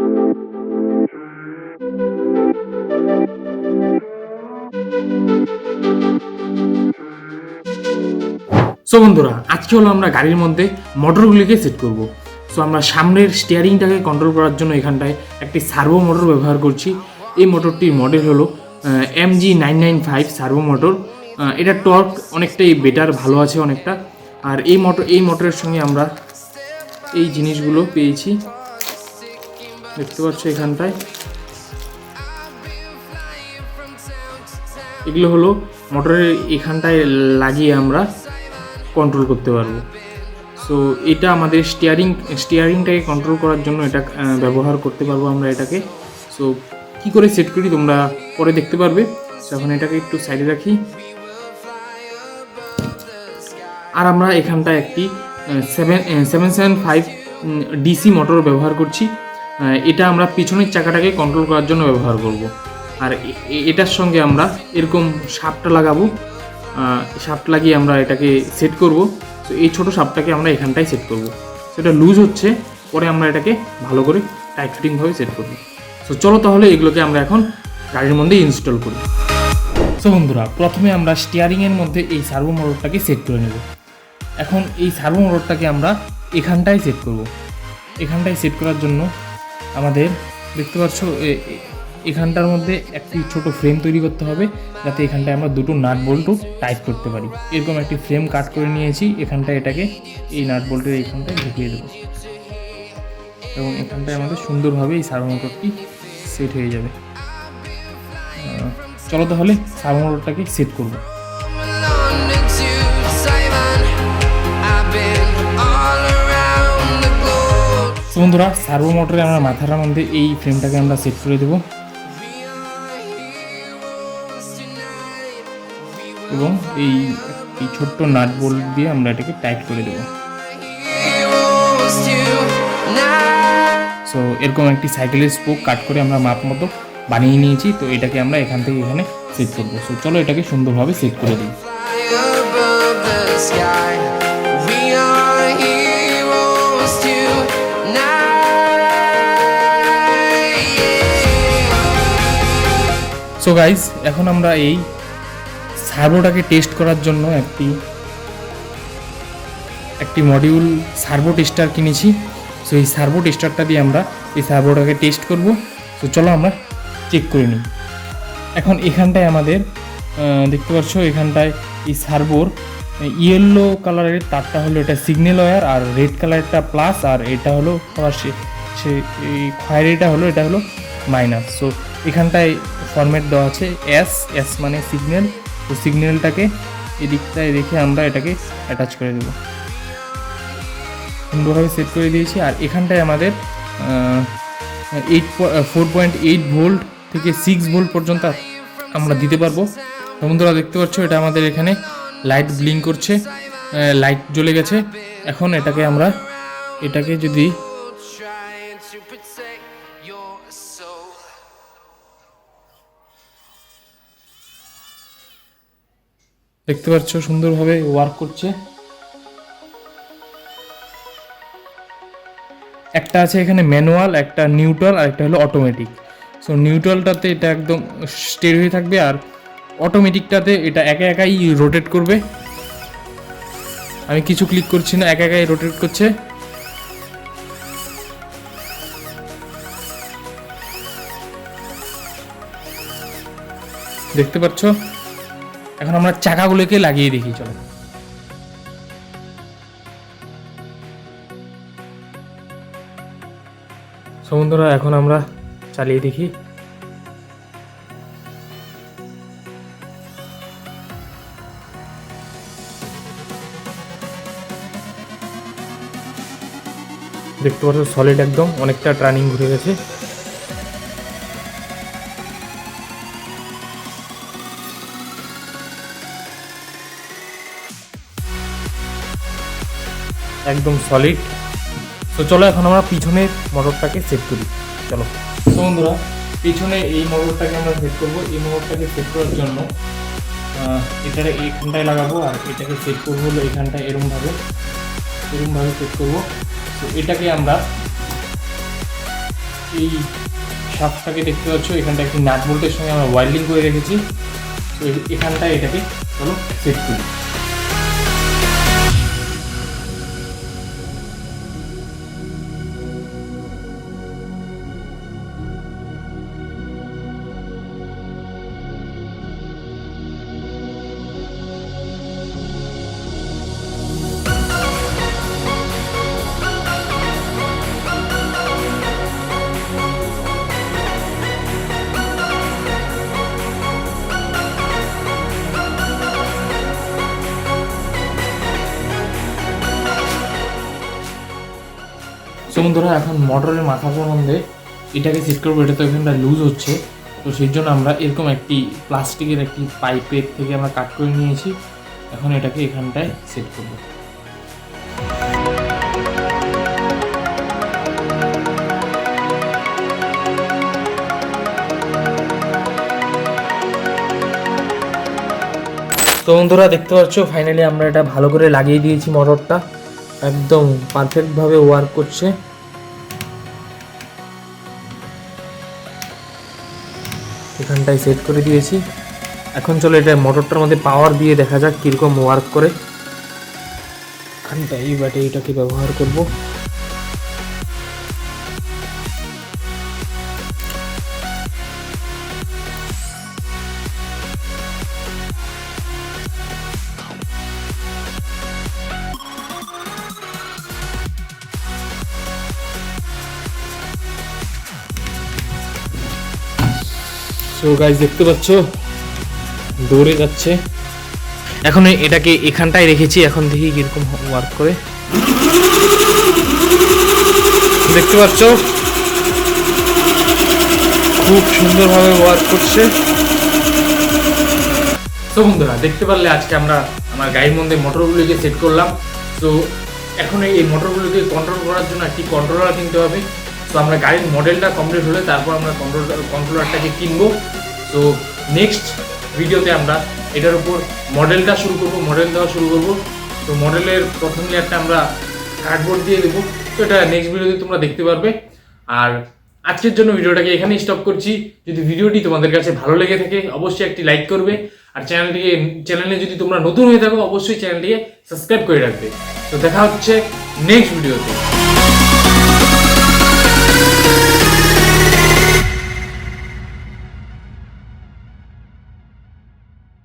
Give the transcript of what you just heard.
So বন্ধুরা, আজকে হলো আমরা গাড়ির মধ্যে মোটরগুলিকে সেট করব। সো আমরা সামনের স্টিয়ারিংটাকে কন্ট্রোল করার জন্য এখানটায় একটি সার্ভো মোটর ব্যবহার করছি। এই মোটরটির মডেল হলো M G nine nine five servo motor এটা টর্ক অনেকটাই বেটার ভালো আছে অনেকটা। আর এই মোটর এই মোটরের সঙ্গে আমরা এই জিনিসগুলো পেয়েছি। দেখতে পাচ্ছ এখানটায়। এগুলো হলো মোটরের এখানটায় লাগিয়ে আমরা কন্ট্রোল করতে পারব। সো এটা আমাদের স্টিয়ারিং স্টিয়ারিংটাকে কন্ট্রোল করার জন্য এটা ব্যবহার করতে পারব আমরা এটাকে। সো কি করে সেট করি তোমরা পরে দেখতে পারবে। এখন এটাকে একটু সাইডে রাখি। আর আমরা এখানটায় একটি seven seven seven five DC motor ব্যবহার করছি। এটা আমরা পিছনের চাকাটাকে কন্ট্রোল করার জন্য ব্যবহার করব। আর এটার সঙ্গে আমরা এরকম সাপটা লাগাবো। সাপটা লাগিয়ে আমরা এটাকে সেট করব। তো এই ছোটো সাপটাকে আমরা এখানটায় সেট করব। সেটা লুজ হচ্ছে, পরে আমরা এটাকে ভালো করে টাইট ফিটিংভাবে সেট করব। তো চলো তাহলে এগুলোকে আমরা এখন গাড়ির মধ্যে ইনস্টল করি। সো বন্ধুরা, প্রথমে আমরা স্টিয়ারিংয়ের মধ্যে এই সার্ভো মোটরটাকে সেট করে নেব। এখন এই সার্ভো মোটরটাকে আমরা এখানটায় সেট করব। এখানটায় সেট করার জন্য আমাদের, দেখতে পাচ্ছ এখানটার মধ্যে একটি ছোট ফ্রেম তৈরি করতে হবে, যাতে এখানটায় আমরা দুটো নাট বল্টু টাইট করতে পারি। এরকম একটি ফ্রেম কাট করে নিয়েছি, এখানটায় এটাকে, এই নাট বল্টের এখানটায় ঢুকিয়ে দেবো। এবং এখানটায় আমাদের সুন্দরভাবে এই সার্ভো মোটরটি সেট হয়ে যাবে। চলো তাহলে সার্ভো মোটরটাকে সেট করব। বন্ধুরা সার্ভো মোটরে আমরা মাথার মধ্যে এই ফ্রেমটাকে আমরা সেট করে দেবো। এবং এই এই ছোট্ট নাট বোল্ট দিয়ে আমরা এটাকে টাইট করে দেবো. সো এরকম একটি সাইকেলের স্পোক কাট করে আমরা মাপ মতো বানিয়ে নিয়েছি। তো এটাকে আমরা এখান থেকে এখানে সেট করব। সো চলো এটাকে সুন্দরভাবে সেট করে দিই। সো গাইজ এখন আমরা এই সার্ভোটাকে টেস্ট করার জন্য একটি একটি মডিউল সার্ভো টেস্টার কিনেছি। সো এই সার্ভো টেস্টারটা দিয়ে আমরা এই সার্ভোটাকে টেস্ট করব। তো চলো আমরা চেক করে নিই। এখন এখানটায় আমাদের দেখতে পাচ্ছ এখানটায় এই সার্ভোর ইয়েলো কালারের তারটা হলো এটা সিগন্যাল ওয়্যার আর রেড কালারটা প্লাস আর এটা হলো সে সে, এই খয়েরিটা হলো, এটা হলো মাইনাস সো এখানটায় ফরম্যাট দেওয়া আছে এস এস মানে সিগন্যাল তো সিগন্যালটাকে এদিকটায় রেখে আমরা এটাকে অ্যাটাচ করে দেবো সুন্দরভাবে সেট করে দিয়েছি, আর এখানটায় আমাদের eight four point eight volt থেকে সিক্স ভোল্ট পর্যন্ত আমরা দিতে পারব। বন্ধুরা দেখতে পাচ্ছ, এটা আমাদের এখানে লাইট ব্লিং করছে লাইট জ্বলে গেছে। এখন এটাকে আমরা, এটাকে যদি দেখতে পাচ্ছ, সুন্দরভাবে ওয়ার্ক করছে। একটা আছে এখানে ম্যানুয়াল একটা নিউট্রাল আর একটা হলো অটোমেটিক সো নিউট্রালটাতে এটা একদম স্টের হয়ে থাকবে, আর অটোমেটিকটাতে এটা একা একাই রোটেট করবে। আমি কিছু ক্লিক করছি না, একা একাই রোটেট করছে। দেখতে পাচ্ছ? এখন আমরা চাকাগুলোকে লাগিয়ে দেখি, চলো। বন্ধুরা, এখন আমরা চালিয়ে দেখি। দেখতে পাচ্ছ সলিড একদম, অনেকটা ট্রানিং ঘুরে গেছে। একদম সলিড তো চলো এখন আমরা পিছনের মোটরটাকে সেট করি। চলো। তো বন্ধুরা, পিছনে এই মোটরটাকে আমরা সেট করব। এই মোটরটাকে সেট করার জন্য এটাকে এইখানটায় লাগাবো আর এটাকে সেট করব হলো এখানটায় এরমভাবে। এরমভাবে সেট করব। তো এটাকে আমরা এই শাফটটাকে দেখতে পাচ্ছ এখানটা একটি নাট বোল্টের সঙ্গে আমরা ওয়াইল্ডিং করে রেখেছি। তো এখানটায় এটাকে চলো সেট করি। বন্ধুরা এখন মোটরের মাথা সম্বন্ধে এটাকে সেট করব এটা তো এখানটা লুজ হচ্ছে। তো সেই জন্য আমরা এরকম একটি প্লাস্টিকের একটি পাইপের থেকে আমরা কাট করে নিয়েছি। এখন এটাকে এখানটায় সেট করব। তো বন্ধুরা, দেখতে পাচ্ছ ফাইনালি আমরা এটা ভালো করে লাগিয়ে দিয়েছি মোটরটা একদম পারফেক্টভাবে ওয়ার্ক করছে। এখানটায় সেট করে দিয়েছি। এখন চলো এটা মোটরটার মধ্যে পাওয়ার দিয়ে দেখা যাক কীরকম ওয়ার্ক করে। এখানটায় এই ব্যাটারিটাকে ব্যবহার করব। সো গাইজ দেখতে পাচ্ছ? দৌড়ে যাচ্ছে। এখন এটাকে এখানটায় রেখেছি, এখন দেখি কীরকম ওয়ার্ক করে। দেখতে পাচ্ছ? খুব সুন্দরভাবে ওয়ার্ক করছে। তো বন্ধুরা, দেখতে পারলে আজকে আমরা আমার গাড়ির মধ্যে মোটরগুলিকে সেট করলাম। তো এখন এই মোটরগুলিকে কন্ট্রোল করার জন্য একটি কন্ট্রোলার কিনতে হবে। তো আমরা গাড়ির মডেলটা কমপ্লিট হলে তারপর আমরা কন্ট্রোল কন্ট্রোলারটাকে কিনবো। তো নেক্সট ভিডিওতে আমরা এটার উপর মডেলটা শুরু করব মডেল দেওয়া শুরু করব। তো মডেলের প্রথম লেয়ারটা আমরা কার্ডবোর্ড দিয়ে দেবো। তো এটা নেক্সট ভিডিওতে তোমরা দেখতে পারবে। আর আজকের জন্য ভিডিওটাকে এখানেই স্টপ করছি। যদি ভিডিওটি তোমাদের কাছে ভালো লেগে থাকে, অবশ্যই একটি লাইক করবে। আর চ্যানেলটিকে চ্যানেলে যদি তোমরা নতুন হয়ে থাকো, অবশ্যই চ্যানেলটিকে সাবস্ক্রাইব করে রাখবে। তো দেখা হচ্ছে নেক্সট ভিডিওতে you